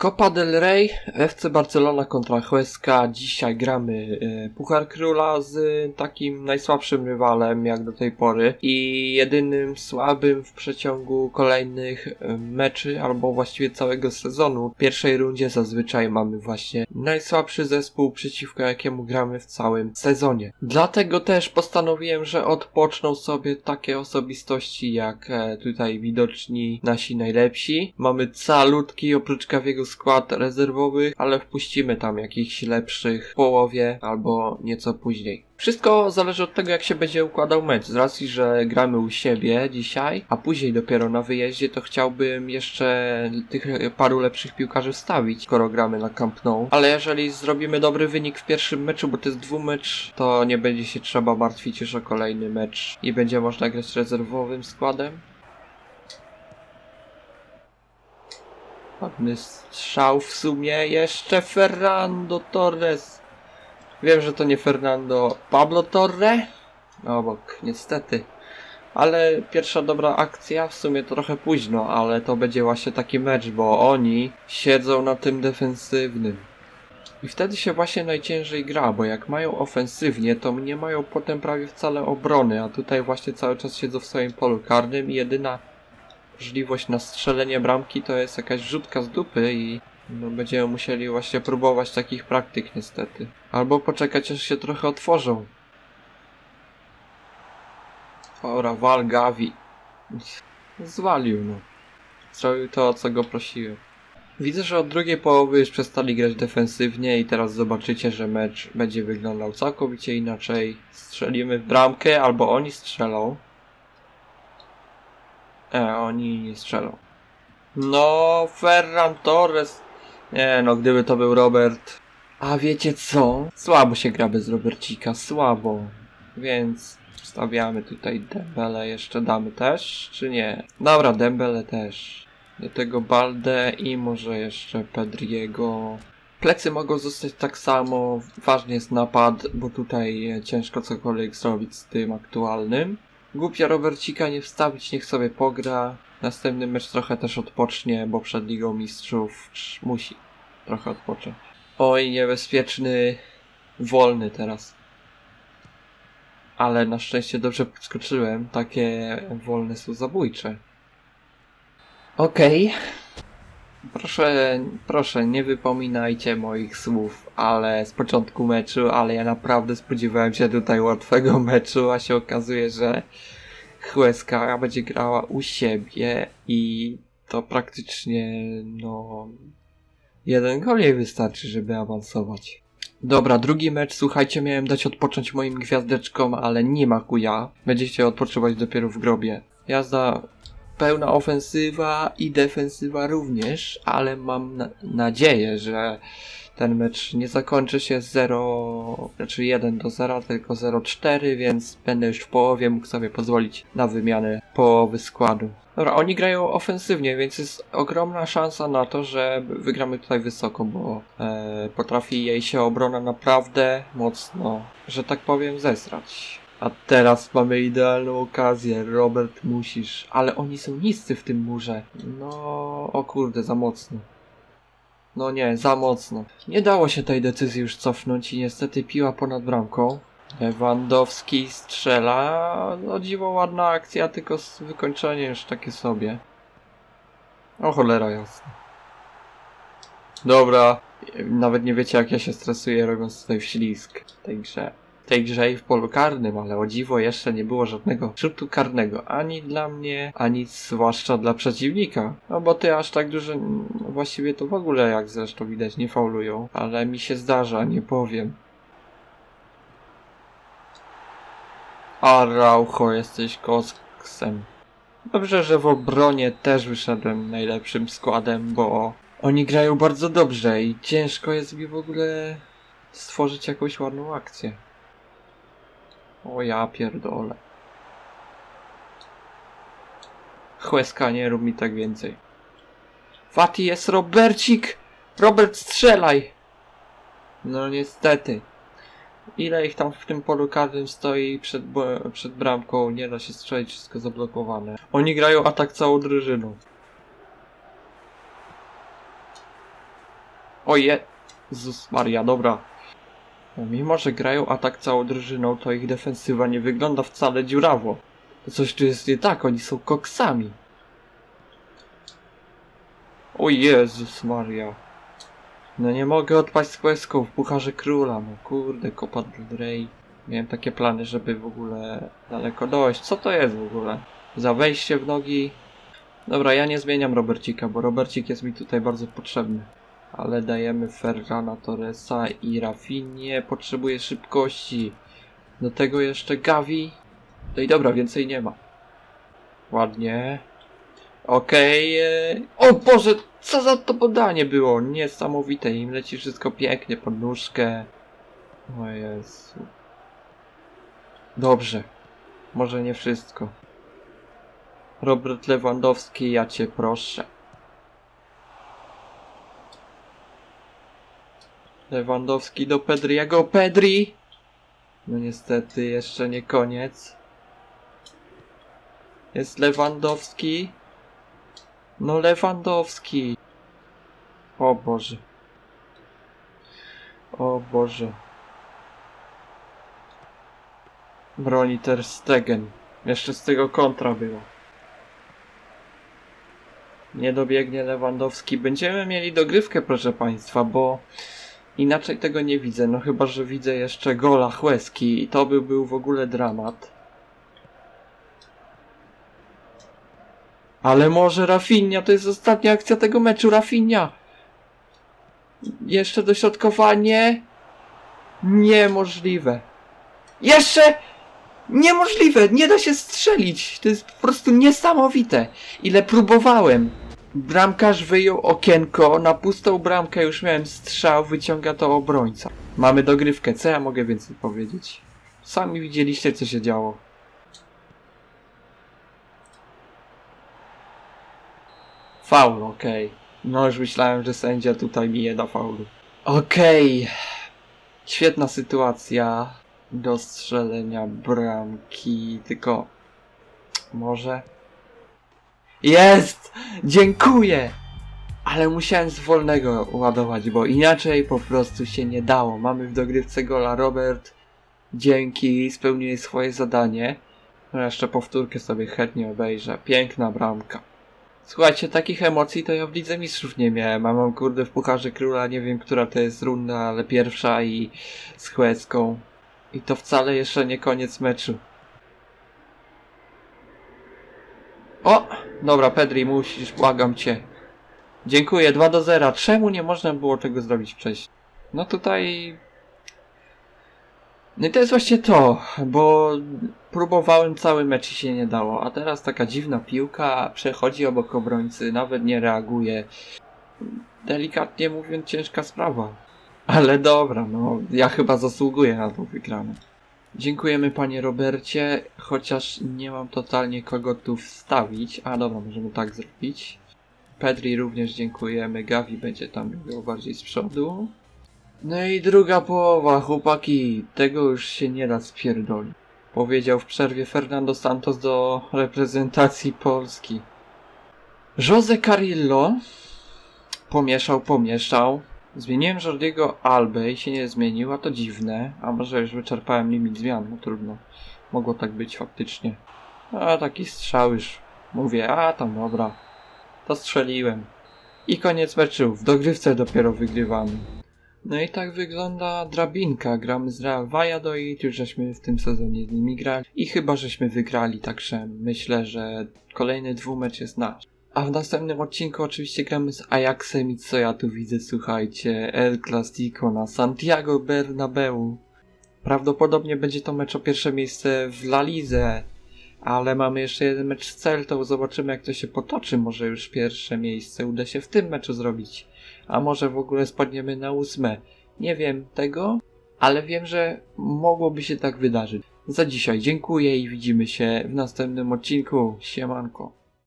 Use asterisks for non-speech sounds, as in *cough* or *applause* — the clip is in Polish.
Copa del Rey, FC Barcelona kontra Huesca. Dzisiaj gramy e, Puchar Króla z takim najsłabszym rywalem jak do tej pory i jedynym słabym w przeciągu kolejnych e, meczy albo właściwie całego sezonu. W pierwszej rundzie zazwyczaj mamy właśnie najsłabszy zespół przeciwko jakiemu gramy w całym sezonie. Dlatego też postanowiłem, że odpoczną sobie takie osobistości jak e, tutaj widoczni nasi najlepsi. Mamy calutki oprócz Kawiego skład rezerwowych, ale wpuścimy tam jakichś lepszych w połowie albo nieco później. Wszystko zależy od tego, jak się będzie układał mecz. Z racji, że gramy u siebie dzisiaj, a później dopiero na wyjeździe, to chciałbym jeszcze tych paru lepszych piłkarzy wstawić, skoro gramy na Camp Nou. Ale jeżeli zrobimy dobry wynik w pierwszym meczu, bo to jest dwumecz, to nie będzie się trzeba martwić już o kolejny mecz i będzie można grać rezerwowym składem. Ładny strzał w sumie. Jeszcze Fernando Torres. Wiem, że to nie Fernando Pablo Torre. Obok, niestety. Ale pierwsza dobra akcja, w sumie trochę późno, ale to będzie właśnie taki mecz, bo oni siedzą na tym defensywnym. I wtedy się właśnie najciężej gra, bo jak mają ofensywnie, to nie mają potem prawie wcale obrony, a tutaj właśnie cały czas siedzą w swoim polu karnym i jedyna możliwość na strzelenie bramki to jest jakaś rzutka z dupy i no, będziemy musieli właśnie próbować takich praktyk niestety. Albo poczekać aż się trochę otworzą. Ora, wal Gavi. *laughs* Zwalił no. Zrobił to o co go prosiłem. Widzę, że od drugiej połowy już przestali grać defensywnie i teraz zobaczycie, że mecz będzie wyglądał całkowicie inaczej. Strzelimy w bramkę albo oni strzelą. E, oni nie strzelą. No, Ferran Torres. Nie no, gdyby to był Robert. A wiecie co? Słabo się gra bez Robercika, słabo. Więc stawiamy tutaj Dembele, jeszcze damy też, czy nie? Dobra, Dembele też. Do tego Balde i może jeszcze Pedriego. Plecy mogą zostać tak samo, ważny jest napad, bo tutaj e, ciężko cokolwiek zrobić z tym aktualnym. Głupia Robercika nie wstawić, niech sobie pogra. Następny mecz trochę też odpocznie, bo przed Ligą Mistrzów musi trochę odpocząć. Oj, niebezpieczny, wolny teraz. Ale na szczęście dobrze podskoczyłem, takie wolne są zabójcze. Okej. Proszę, proszę, nie wypominajcie moich słów, ale z początku meczu, ale ja naprawdę spodziewałem się tutaj łatwego *laughs* meczu, a się okazuje, że Huesca będzie grała u siebie i to praktycznie, no, jeden gol jej wystarczy, żeby awansować. Dobra, drugi mecz, słuchajcie, miałem dać odpocząć moim gwiazdeczkom, ale nie ma kuja. Będziecie odpoczywać dopiero w grobie. Jazda pełna ofensywa i defensywa również, ale mam na nadzieję, że ten mecz nie zakończy się 0, znaczy 1 do 0, tylko 0-4, więc będę już w połowie mógł sobie pozwolić na wymianę połowy składu. Dobra, oni grają ofensywnie, więc jest ogromna szansa na to, że wygramy tutaj wysoko, bo e, potrafi jej się obrona naprawdę mocno, że tak powiem, zesrać. A teraz mamy idealną okazję. Robert, musisz. Ale oni są niscy w tym murze. No, o kurde, za mocno. No nie, za mocno. Nie dało się tej decyzji już cofnąć i niestety piła ponad bramką. Lewandowski strzela. No dziwo ładna akcja, tylko z wykończenie już takie sobie. O cholera jasna. Dobra. Nawet nie wiecie jak ja się stresuję robiąc tutaj wślizg w tej grze tej grze i w polu karnym, ale o dziwo jeszcze nie było żadnego rzutu karnego ani dla mnie, ani zwłaszcza dla przeciwnika. No bo ty aż tak duże, no właściwie to w ogóle jak zresztą widać nie faulują, ale mi się zdarza, nie powiem. Araujo, jesteś koksem. Dobrze, że w obronie też wyszedłem najlepszym składem, bo oni grają bardzo dobrze i ciężko jest mi w ogóle stworzyć jakąś ładną akcję. O ja pierdolę. Chłeska, nie rób mi tak więcej. Fati jest Robercik! Robert, strzelaj! No niestety. Ile ich tam w tym polu karnym stoi przed, przed bramką, nie da się strzelić, wszystko zablokowane. Oni grają atak całą drużyną. Oje! Jezus Maria, dobra. Mimo, że grają atak całą drużyną, to ich defensywa nie wygląda wcale dziurawo. Coś tu jest nie tak, oni są koksami. O Jezus Maria. No nie mogę odpaść z questką w Pucharze Króla, no kurde, Copa del Rey. Miałem takie plany, żeby w ogóle daleko dojść. Co to jest w ogóle? Za wejście w nogi? Dobra, ja nie zmieniam Robercika, bo Robercik jest mi tutaj bardzo potrzebny. Ale dajemy Ferrana Torresa i Rafinie. Potrzebuje szybkości. Do tego jeszcze Gavi. No i dobra, więcej nie ma. Ładnie. Okej. e, O Boże, co za to podanie było? Niesamowite. Im leci wszystko pięknie pod nóżkę. O Jezu. Dobrze. Może nie wszystko. Robert Lewandowski, ja cię proszę. Lewandowski do Pedriego. Pedri! No niestety, jeszcze nie koniec. Jest Lewandowski. No Lewandowski. O Boże. O Boże. Broni Ter Stegen. Jeszcze z tego kontra było. Nie dobiegnie Lewandowski. Będziemy mieli dogrywkę, proszę Państwa, bo inaczej tego nie widzę. No chyba, że widzę jeszcze gola Chłeski i to by był w ogóle dramat. Ale może Rafinha, to jest ostatnia akcja tego meczu, Rafinha. Jeszcze dośrodkowanie. Niemożliwe. Jeszcze! Niemożliwe! Nie da się strzelić! To jest po prostu niesamowite. Ile próbowałem. Bramkarz wyjął okienko, na pustą bramkę już miałem strzał, wyciąga to obrońca. Mamy dogrywkę, co ja mogę więcej powiedzieć? Sami widzieliście co się działo. Faul, okej. No już myślałem, że sędzia tutaj mi je da faulu. Okej. Świetna sytuacja do strzelenia bramki, tylko może... Jest! Dziękuję! Ale musiałem z wolnego ładować, bo inaczej po prostu się nie dało. Mamy w dogrywce gola Robert. Dzięki, spełniłeś swoje zadanie. No jeszcze powtórkę sobie chętnie obejrzę. Piękna bramka. Słuchajcie, takich emocji to ja w Lidze Mistrzów nie miałem, a mam kurde w Pucharze Króla, nie wiem która to jest runda, ale pierwsza i z Chłecką. I to wcale jeszcze nie koniec meczu. O! Dobra, Pedri, musisz, błagam cię. Dziękuję, 2 do 0. Czemu nie można było tego zrobić wcześniej? No tutaj... No i to jest właśnie to, bo próbowałem cały mecz i się nie dało, a teraz taka dziwna piłka przechodzi obok obrońcy, nawet nie reaguje. Delikatnie mówiąc, ciężka sprawa. Ale dobra, no ja chyba zasługuję na tą wygraną. Dziękujemy panie Robercie, chociaż nie mam totalnie kogo tu wstawić. A dobra, możemy tak zrobić. Pedri również dziękujemy, Gavi będzie tam biegał bardziej z przodu. No i druga połowa, chłopaki, tego już się nie da spierdolić. Powiedział w przerwie Fernando Santos do reprezentacji Polski. Jose Carillo pomieszał, pomieszał. Zmieniłem Jordiego Albę i się nie zmienił, a to dziwne. A może już wyczerpałem limit zmian, no trudno. Mogło tak być faktycznie. A taki strzał już. Mówię, a tam dobra. To strzeliłem. I koniec meczu. W dogrywce dopiero wygrywamy. No i tak wygląda drabinka. Gramy z Real Valladolid, już żeśmy w tym sezonie z nimi grali. I chyba żeśmy wygrali, także myślę, że kolejny dwumecz jest nasz. A w następnym odcinku oczywiście gramy z Ajaxem i co ja tu widzę, słuchajcie, El Clasico na Santiago Bernabeu. Prawdopodobnie będzie to mecz o pierwsze miejsce w La Lidze, ale mamy jeszcze jeden mecz z Celtą, zobaczymy jak to się potoczy, może już pierwsze miejsce uda się w tym meczu zrobić, a może w ogóle spadniemy na ósme. Nie wiem tego, ale wiem, że mogłoby się tak wydarzyć. Za dzisiaj dziękuję i widzimy się w następnym odcinku. Siemanko.